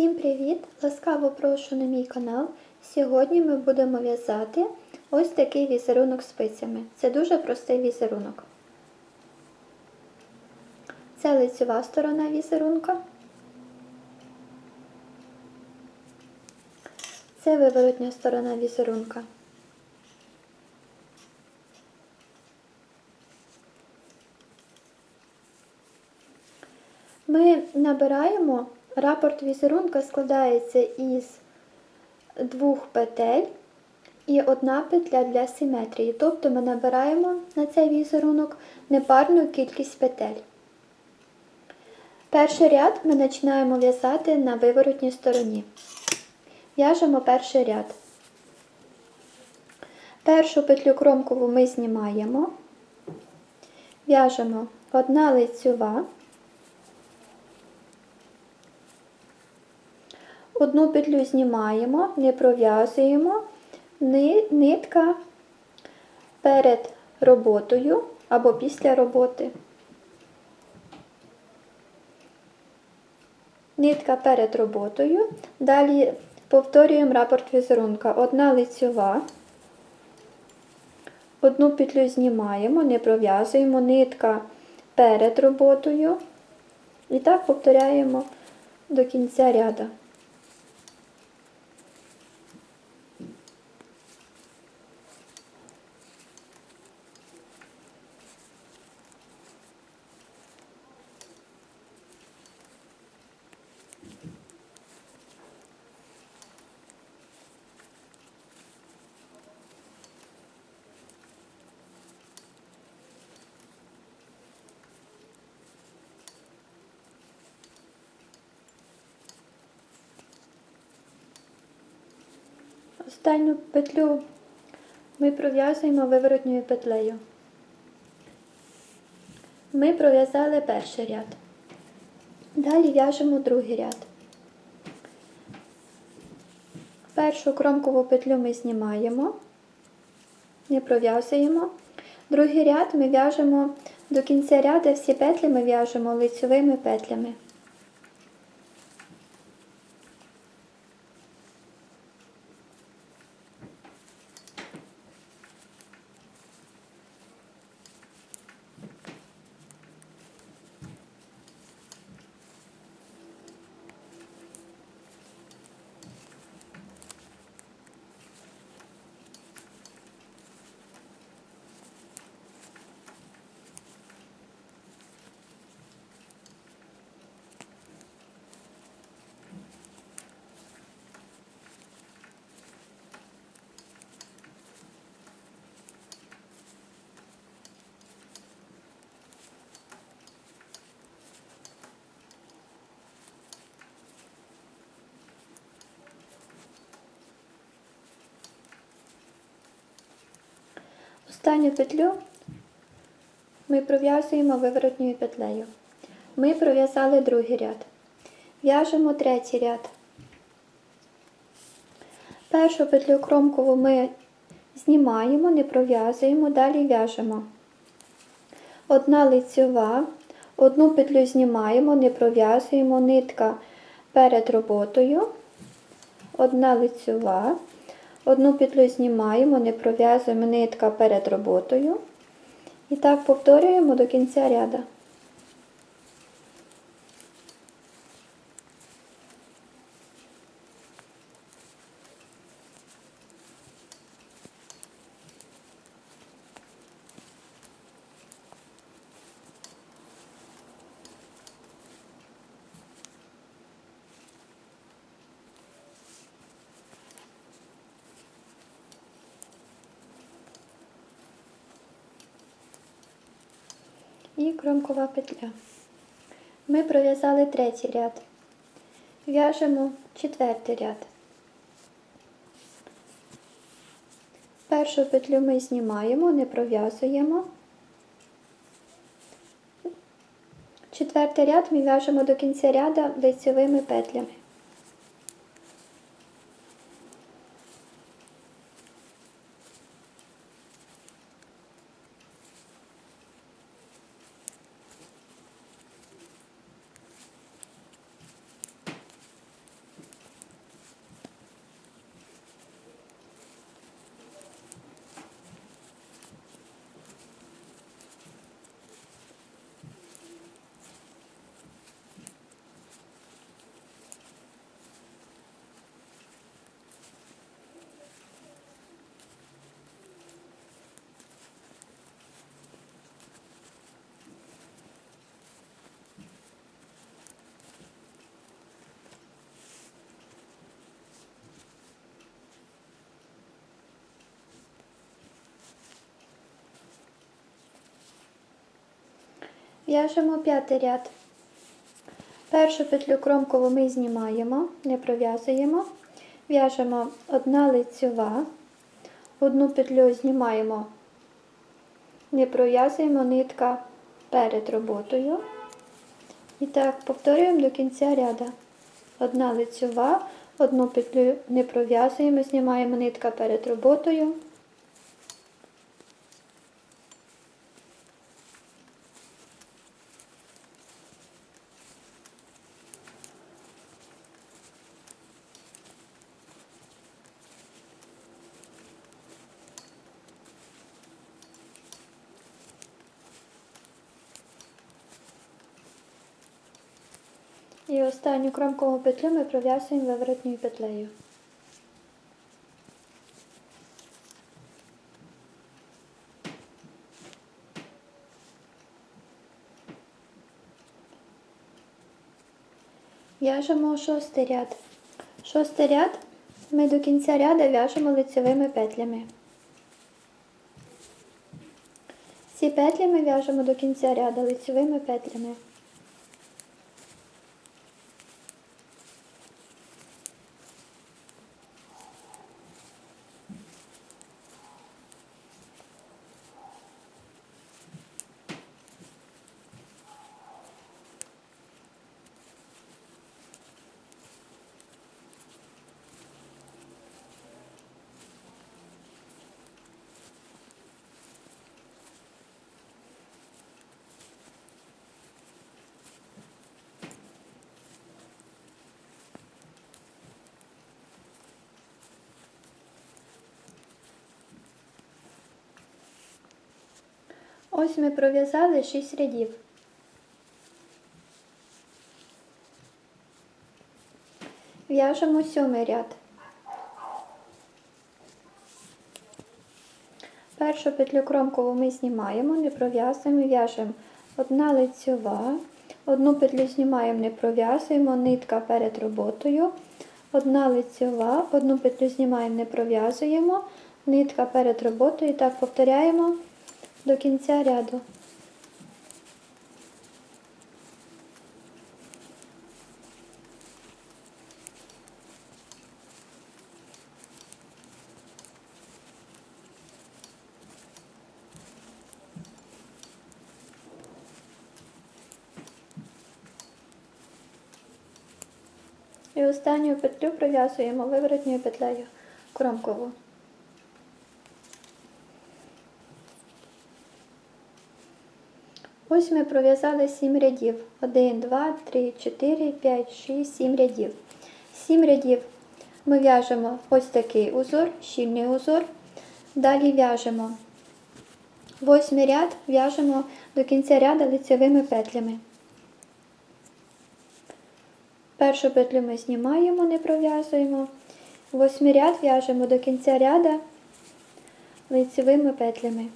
Всім привіт! Ласкаво прошу на мій канал. Сьогодні ми будемо в'язати ось такий візерунок спицями. Це дуже простий візерунок. Це лицева сторона візерунка. Це виворотня сторона візерунка. Ми набираємо, рапорт візерунка складається із двох петель і одна петля для симетрії. Тобто ми набираємо на цей візерунок непарну кількість петель. Перший ряд ми починаємо в'язати на виворотній стороні. В'яжемо перший ряд. Першу петлю кромкову ми знімаємо, в'яжемо одна лицьова. Одну петлю знімаємо, не пров'язуємо, нитка перед роботою або після роботи. Нитка перед роботою. Далі повторюємо рапорт візерунка. Одна лицьова, одну петлю знімаємо, не пров'язуємо, нитка перед роботою. І так повторяємо до кінця ряду. Останню петлю ми пров'язуємо виворотньою петлею. Ми пров'язали перший ряд. Далі в'яжемо другий ряд. Першу кромкову петлю ми знімаємо, не пров'язуємо. Другий ряд ми в'яжемо до кінця ряду всі петлі ми в'яжемо лицьовими петлями. Останню петлю ми пров'язуємо виворотньою петлею. Ми пров'язали другий ряд. В'яжемо третій ряд. Першу петлю кромкову ми знімаємо, не пров'язуємо, далі в'яжемо. Одна лицьова, одну петлю знімаємо, не пров'язуємо, нитка перед роботою, одна лицьова. Одну петлю знімаємо, не пров'язуємо нитка перед роботою. І так повторюємо до кінця ряду. І кромкова петля. Ми пров'язали третій ряд. В'яжемо четвертий ряд. Першу петлю ми знімаємо, не пров'язуємо. Четвертий ряд ми в'яжемо до кінця ряду лицевими петлями. В'яжемо п'ятий ряд. Першу петлю кромкову ми знімаємо, не пров'язуємо. В'яжемо одна лицьова, одну петлю знімаємо, не пров'язуємо нитка перед роботою. І так повторюємо до кінця ряду. Одна лицьова, одну петлю не пров'язуємо, знімаємо нитка перед роботою. І останню кромкову петлю ми пров'язуємо виворотньою петлею. В'яжемо шостий ряд. Шостий ряд ми до кінця ряду в'яжемо лицевими петлями. Ці петлі ми в'яжемо до кінця ряду лицевими петлями. Ось ми пров'язали 6 рядів. В'яжемо сьомий ряд. Першу петлю кромкову ми знімаємо, не пров'язуємо, в'яжемо. Одна лицьова, одну петлю знімаємо, не пров'язуємо, нитка перед роботою, одна лицьова, одну петлю знімаємо, не пров'язуємо, нитка перед роботою. І так повторяємо до кінця ряду. І останню петлю пров'язуємо виворотньою петлею кромкову. Ось ми пров'язали 7 рядів. 1, 2, 3, 4, 5, 6, 7 рядів. 7 рядів ми в'яжемо ось такий узор, щільний узор. Далі в'яжемо 8 ряд, в'яжемо до кінця ряду лицевими петлями. Першу петлю ми знімаємо, не пров'язуємо. Восьмий ряд в'яжемо до кінця ряду лицевими петлями.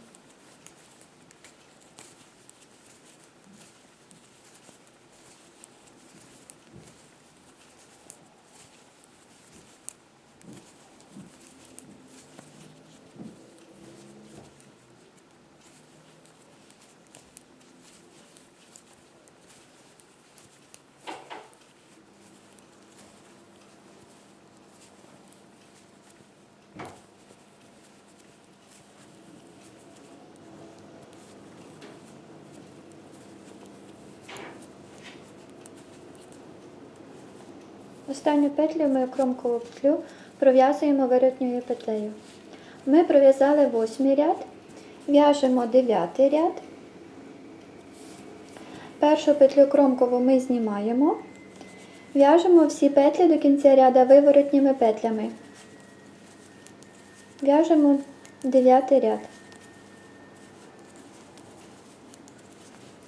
Останню петлю ми кромкову петлю пров'язуємо виворотньою петлею. Ми пров'язали восьмий ряд, в'яжемо дев'ятий ряд. Першу петлю кромкову ми знімаємо, в'яжемо всі петлі до кінця ряду виворотніми петлями. В'яжемо дев'ятий ряд.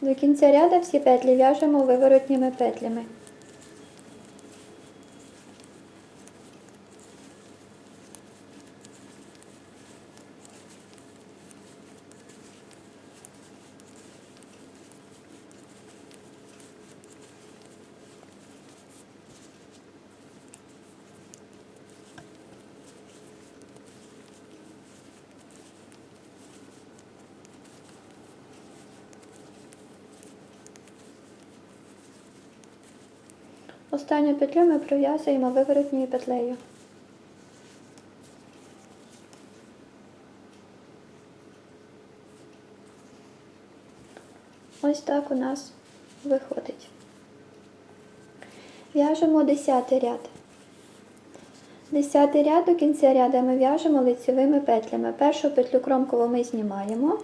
До кінця ряду всі петлі в'яжемо виворотніми петлями. Останню петлю ми пров'язуємо виворотньою петлею. Ось так у нас виходить. В'яжемо 10 ряд. Десятий ряд до кінця ряду ми в'яжемо лицевими петлями. Першу петлю кромкову ми знімаємо.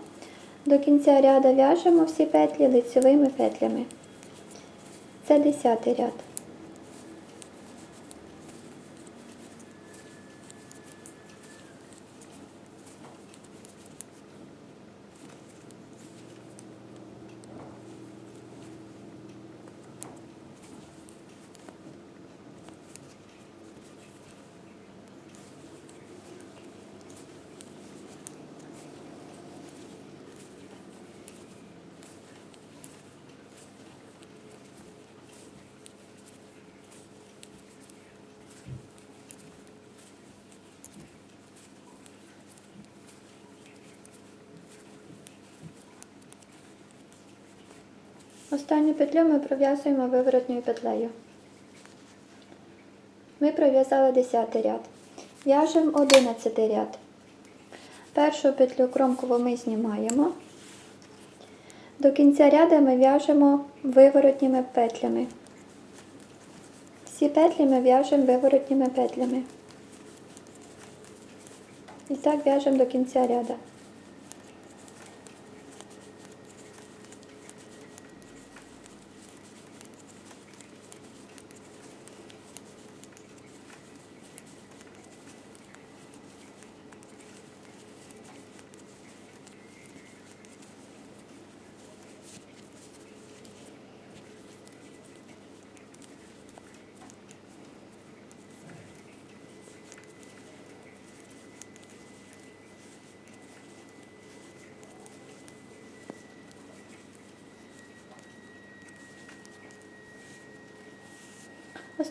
До кінця ряду в'яжемо всі петлі лицевими петлями. Це десятий ряд. Останню петлю ми пров'язуємо виворотньою петлею. Ми пров'язали 10 ряд. В'яжемо 11 ряд. Першу петлю кромкову ми знімаємо. До кінця ряду ми в'яжемо виворотніми петлями. Всі петлі ми в'яжемо виворотніми петлями. І так в'яжемо до кінця ряду.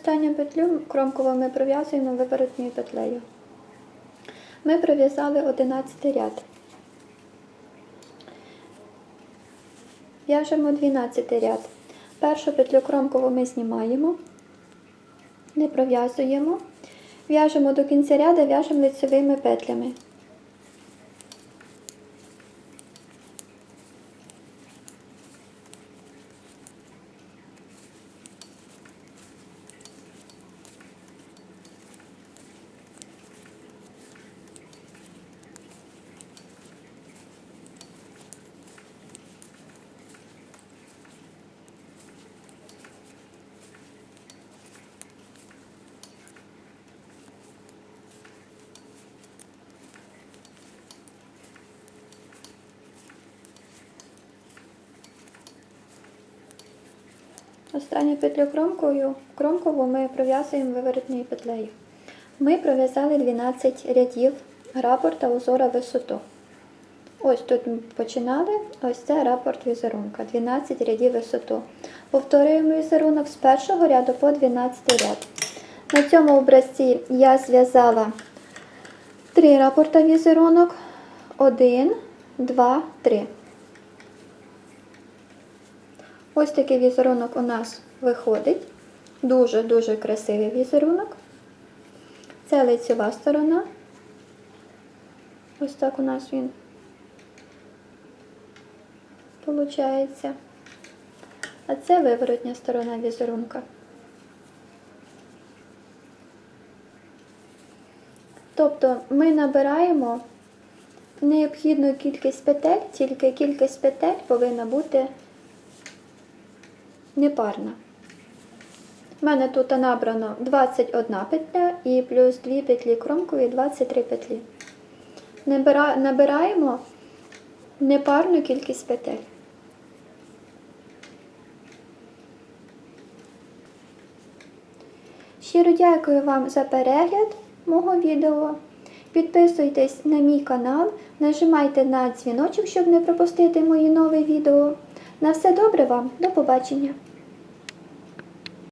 Останню петлю кромкову ми пров'язуємо виворотньою петлею. Ми пров'язали 11 ряд. В'яжемо 12 ряд. Першу петлю кромкову ми знімаємо, не пров'язуємо. В'яжемо до кінця ряду, в'яжемо лицевими петлями. Останню петлю кромкою, кромкову ми пров'язуємо виворотньою петлею. Ми пров'язали 12 рядів рапорт та узора висоту. Ось тут ми починали, ось це рапорт візерунка, 12 рядів висоту. Повторюємо візерунок з першого ряду по 12 ряд. На цьому образці я зв'язала 3 рапорта візерунок. 1, 2, 3. Ось такий візерунок у нас виходить. Дуже-дуже красивий візерунок. Це лицева сторона. Ось так у нас він получається. А це виворотня сторона візерунка. Тобто ми набираємо необхідну кількість петель, тільки кількість петель повинна бути непарна. У мене тут набрано 21 петля і плюс 2 петлі кромкові 23 петлі. Набираємо непарну кількість петель. Щиро дякую вам за перегляд мого відео. Підписуйтесь на мій канал, нажимайте на дзвіночок, щоб не пропустити мої нові відео. На все добре вам, до побачення!